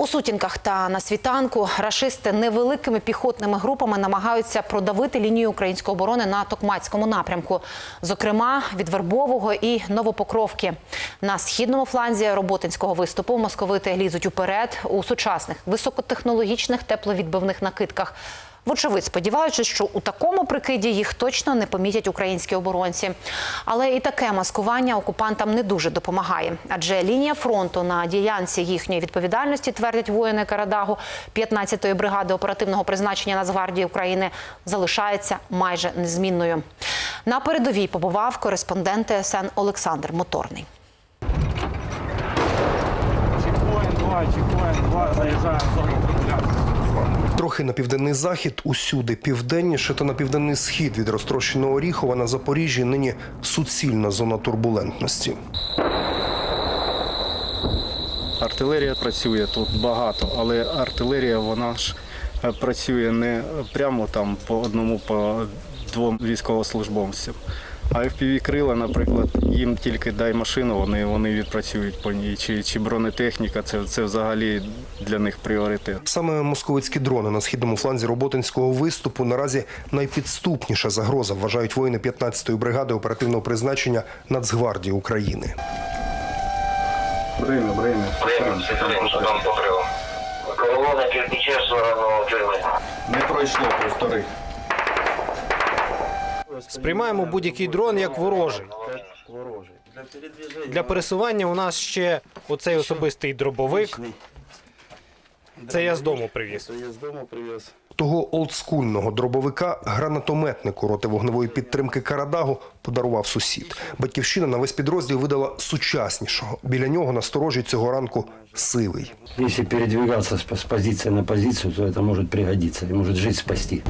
У сутінках та на світанку рашисти невеликими піхотними групами намагаються продавити лінію української оборони на Токмацькому напрямку, зокрема від Вербового і Новопокровки. На східному фланзі роботинського виступу московити лізуть уперед у сучасних високотехнологічних тепловідбивних накидках. Вочевидь, сподіваючись, що у такому прикиді їх точно не помітять українські оборонці. Але і таке маскування окупантам не дуже допомагає, адже лінія фронту на ділянці їхньої відповідальності твердять воїни Карадагу 15-ї бригади оперативного призначення Нацгвардії України залишається майже незмінною. На передовій побував кореспондент ТСН Олександр Моторний. Чекпоінт 2, чекпоінт 2, заїжджаємо зону. Трохи на південний захід, усюди південніше та на південний схід від розтрощеного Оріхова на Запоріжжі нині суцільна зона турбулентності. Артилерія працює тут багато, але артилерія вона ж е, працює не прямо там по одному, по двом військовослужбовцям. А fpv крила, наприклад, їм тільки дай машину, вони, вони відпрацюють по ній. Чи, чи бронетехніка, це, це взагалі для них пріоритет. Саме московицькі дрони на східному фланзі роботинського виступу наразі найпідступніша загроза, вважають воїни 15-ї бригади оперативного призначення Нацгвардії України. Время, время. Время, цифры, что там покрыло. Колонна кирпича в сторону тюрьмы. Не пройшло півтори. Сприймаємо будь-який дрон як ворожий. Для пересування у нас ще оцей особистий дробовик. Це я з дому привіз. Я з дому привез. Того олдскульного дробовика гранатометнику роти вогневої підтримки Карадагу подарував сусід. Батьківщина на весь підрозділ видала сучаснішого. Біля нього насторожі цього ранку сивий. Если передвигаться с, с позиции на позицию, то это может пригодиться и может жизнь спасти.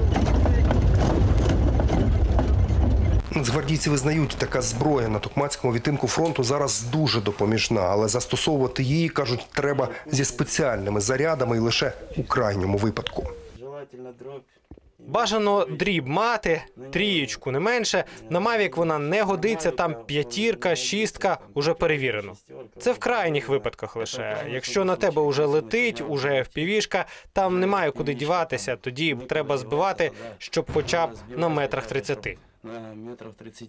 Нацгвардійці визнають, така зброя на Токмацькому відтинку фронту зараз дуже допоміжна, але застосовувати її кажуть, треба зі спеціальними зарядами і лише у крайньому випадку. Бажано дріб мати, трієчку не менше. На Мавік вона не годиться, там п'ятірка, шістка уже перевірено. Це в крайніх випадках лише. Якщо на тебе уже летить, уже впівішка, там немає куди діватися, тоді треба збивати, щоб хоча б на метрах 30. На метрів 30.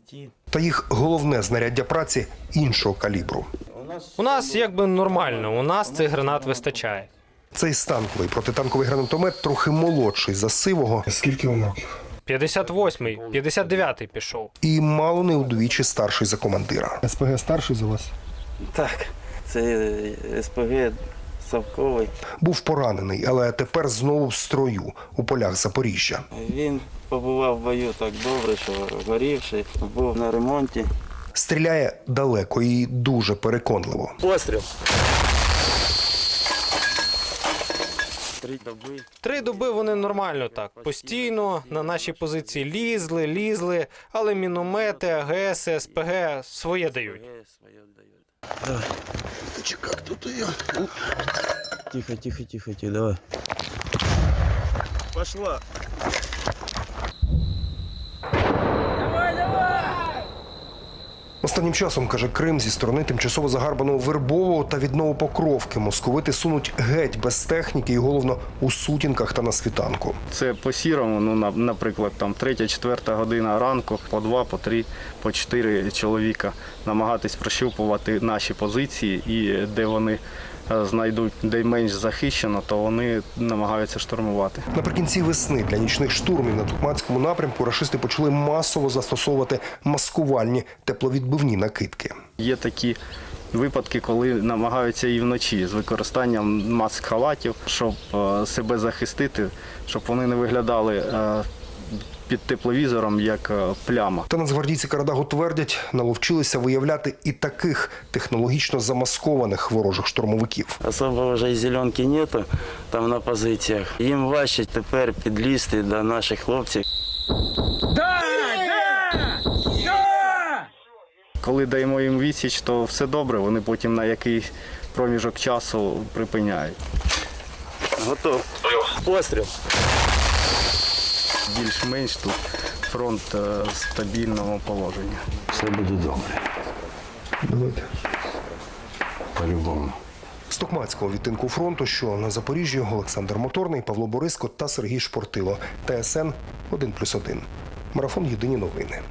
Та їх головне знаряддя праці іншого калібру. У нас якби нормально, у нас цих гранат вистачає. Цей станковий протитанковий гранатомет трохи молодший за сивого. Скільки вам років? 58-й, 59-й пішов. І мало не удвічі старший за командира. СПГ старший за вас? Так, це СПГ Савковий. Був поранений, але тепер знову в строю у полях Запоріжжя. Він побував в бою так добре, що горівши, був на ремонті. Стріляє далеко і дуже переконливо. Постріл. Три доби. Три доби вони нормально так. Постійно на наші позиції лізли, лізли, але міномети, АГС, СПГ своє дають. Своє дають. Тихо, тихо, тихо, тихо, давай. Пошла. Останнім часом, каже Крим, зі сторони тимчасово загарбаного Вербового та відновопокровки московити сунуть геть без техніки і головно у сутінках та на світанку. Це по сірому, ну, на- наприклад, там третя, четверта година ранку, по два, по три, по чотири чоловіка намагатись прощупувати наші позиції і де вони знайдуть де менш захищено, то вони намагаються штурмувати. Наприкінці весни для нічних штурмів на Тукманському напрямку рашисти почали масово застосовувати маскувальні тепловідбивні накидки. Є такі випадки, коли намагаються і вночі з використанням маск-халатів, щоб е, себе захистити, щоб вони не виглядали е, під тепловізором як е, пляма. Та нацгвардійці Карадагу твердять, наловчилися виявляти і таких технологічно замаскованих ворожих штурмовиків. Особо вже і зеленки нету там на позиціях. Їм важче тепер підлізти до наших хлопців. Коли даємо їм відсіч, то все добре. Вони потім на якийсь проміжок часу припиняють. Готов. Постріл. Більш-менш тут фронт е, стабільного положення. Все буде добре. Давайте. По-любому. З Токмацького відтинку фронту, що на Запоріжжі, Олександр Моторний, Павло Бориско та Сергій Шпортило. ТСН 1+,1. Марафон Єдині новини.